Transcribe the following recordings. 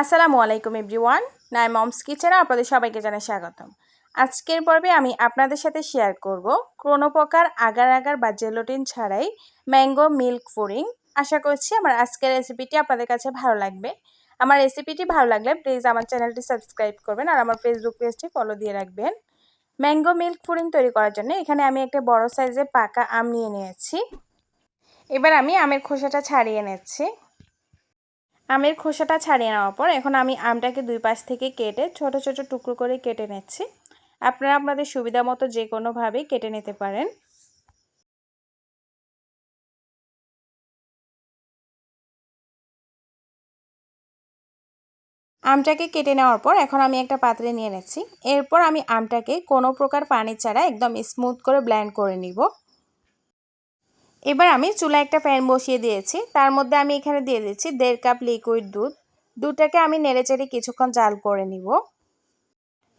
আসসালামু আলাইকুম এভরিওয়ান নাই মমস কিচেনে আপনাদের সবাইকে জানাই স্বাগতম। আজকের পর্বে আমি আপনাদের সাথে শেয়ার করব কোনো প্রকার আগার আগার বা জেলোটিন ছাড়াই ম্যাঙ্গো মিল্ক ফুরিং আশা করছি আমার আজকের রেসিপিটি আপনাদের কাছে ভালো লাগবে। আমার রেসিপিটি ভালো লাগলে প্লিজ আমার চ্যানেলটি সাবস্ক্রাইব করবেন আর আমার ফেসবুক পেজটি ফলো দিয়ে রাখবেন। ম্যাঙ্গো মিল্ক ফুরিং তৈরি করার জন্য এখানে আমি একটা বড় সাইজের পাকা আম নিয়ে নিয়েছি। এবার আমি আমের খোসাটা ছাড়িয়ে নিচ্ছি। আমের খোসাটা ছাড়িয়ে নেওয়ার পর এখন আমি আমটাকে দুই পাশ থেকে কেটে ছোট ছোট টুকরো করে কেটে নিচ্ছি। আপনারা আপনাদের সুবিধা মতো যে কোনোভাবেই কেটে নিতে পারেন। আমটাকে কেটে নেওয়ার পর এখন আমি একটা পাত্রে নিয়ে নিচ্ছি। এরপর আমি আমটাকে কোনো প্রকার পানি ছাড়া একদম স্মুথ করে ব্ল্যান্ড করে নিব। এবার আমি চুলা একটা ফ্যান বসিয়ে দিয়েছি। তার মধ্যে আমি এখানে দিয়ে দিচ্ছি দেড় কাপ লিকুইড দুধ। দুধটাকে আমি নেড়েচেড়ে কিছুক্ষণ জাল করে নিব।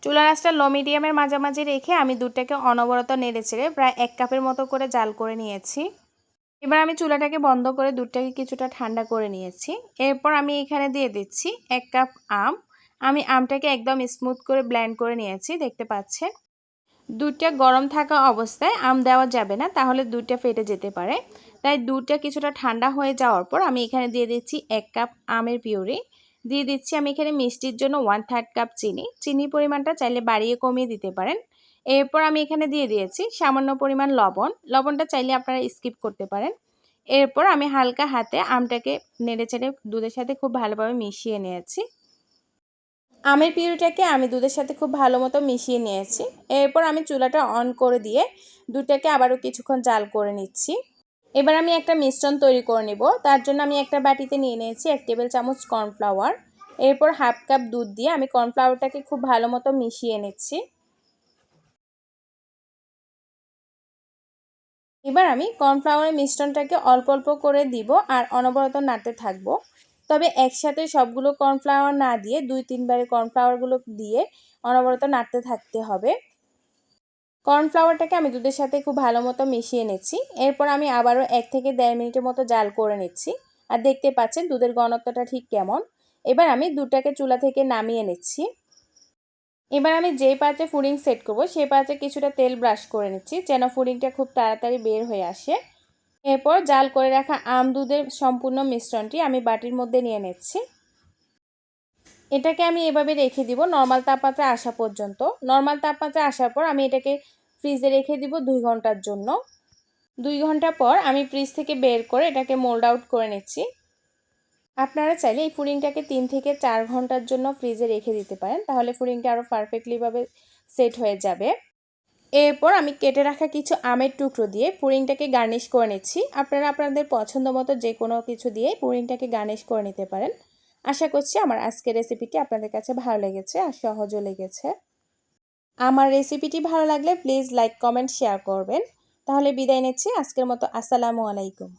চুলা রাসটা লো মিডিয়ামের মাঝামাঝি রেখে আমি দুধটাকে অনবরত নেড়েচেড়ে প্রায় এক কাপের মতো করে জাল করে নিয়েছি। এবার আমি চুলাটাকে বন্ধ করে দুধটাকে কিছুটা ঠান্ডা করে নিয়েছি। এরপর আমি এখানে দিয়ে দিচ্ছি এক কাপ আম। আমি আমটাকে একদম স্মুথ করে ব্ল্যান্ড করে নিয়েছি, দেখতে পাচ্ছেন? দুধটা গরম থাকা অবস্থায় আম দেওয়া যাবে না, তাহলে দুধটা ফেটে যেতে পারে। তাই দুধটা কিছুটা ঠান্ডা হয়ে যাওয়ার পর আমি এখানে দিয়ে দিচ্ছি এক কাপ আমের পিউরি। দিয়ে দিচ্ছি আমি এখানে মিষ্টির জন্য ওয়ান থার্ড কাপ চিনি। চিনি পরিমাণটা চাইলে বাড়িয়ে কমিয়ে দিতে পারেন। এরপর আমি এখানে দিয়ে দিয়েছি সামান্য পরিমাণ লবণ। লবণটা চাইলে আপনারা স্কিপ করতে পারেন। এরপর আমি হালকা হাতে আমটাকে নেড়ে চেড়ে দুধের সাথে খুব ভালোভাবে মিশিয়ে নিয়েছি। আমের পিউরিটাকে আমি দুধের সাথে খুব ভালো মতো মিশিয়ে নিয়েছি। এরপর আমি চুলাটা অন করে দিয়ে দুধটাকে আবারও কিছুক্ষণ জাল করে নিচ্ছি। এবার আমি একটা মিশ্রণ তৈরি করে নিব। তার জন্য আমি একটা বাটিতে নিয়ে নিয়েছি এক টেবিল চামচ কর্নফ্লাওয়ার। এরপর হাফ কাপ দুধ দিয়ে আমি কর্নফ্লাওয়ারটাকে খুব ভালো মতো মিশিয়ে নিচ্ছি। এবার আমি কর্নফ্লাওয়ারের মিশ্রণটাকে অল্প অল্প করে দিব আর অনবরত নাড়তে থাকব। তবে একসাথে সবগুলো কর্নফ্লাওয়ার না দিয়ে দুই তিনবারে কর্নফ্লাওয়ারগুলো দিয়ে অনবরত নাড়তে থাকতে হবে। কর্নফ্লাওয়ারটাকে আমি দুধের সাথে খুব ভালো মতো মিশিয়ে নিচ্ছি। এরপর আমি আবারও এক থেকে দেড় মিনিটের মতো জাল করে নিচ্ছি। আর দেখতে পাচ্ছেন দুধের ঘনত্বটা ঠিক কেমন। এবার আমি দুধটাকে চুলা থেকে নামিয়ে নিচ্ছি। এবার আমি যেই পাত্রে ফুডিং সেট করব সেই পাত্রে কিছুটা তেল ব্রাশ করে নিচ্ছি, যেন ফুডিংটা খুব তাড়াতাড়ি বের হয়ে আসে। এরপর জাল করে রাখা আম দুধের সম্পূর্ণ মিশ্রণটি আমি বাটির মধ্যে নিয়ে নিচ্ছি। এটাকে আমি এভাবে রেখে দিব নর্মাল তাপমাত্রা আসা পর্যন্ত। নর্মাল তাপমাত্রা আসার পর আমি এটাকে ফ্রিজে রেখে দিব দুই ঘণ্টার জন্য। দুই ঘণ্টা পর আমি ফ্রিজ থেকে বের করে এটাকে মোল্ড আউট করে নিচ্ছি। আপনারা চাইলে এই ফুডিংটাকে তিন থেকে চার ঘণ্টার জন্য ফ্রিজে রেখে দিতে পারেন, তাহলে ফুডিংটা আরও পারফেক্টলিভাবে সেট হয়ে যাবে। এরপর আমি কেটে রাখা কিছু আমের টুকরো দিয়ে পুরিংটাকে গার্নিশ করে নিচ্ছি। আপনারা আপনাদের পছন্দ মতো যে কোনো কিছু দিয়ে পুরিংটাকে গার্নিশ করে নিতে পারেন। আশা করছি আমার আজকের রেসিপিটি আপনাদের কাছে ভালো লেগেছে আর সহজও লেগেছে। আমার রেসিপিটি ভালো লাগলে প্লিজ লাইক, কমেন্ট, শেয়ার করবেন। তাহলে বিদায় নিচ্ছি। আজকের মতো আসসালামু আলাইকুম।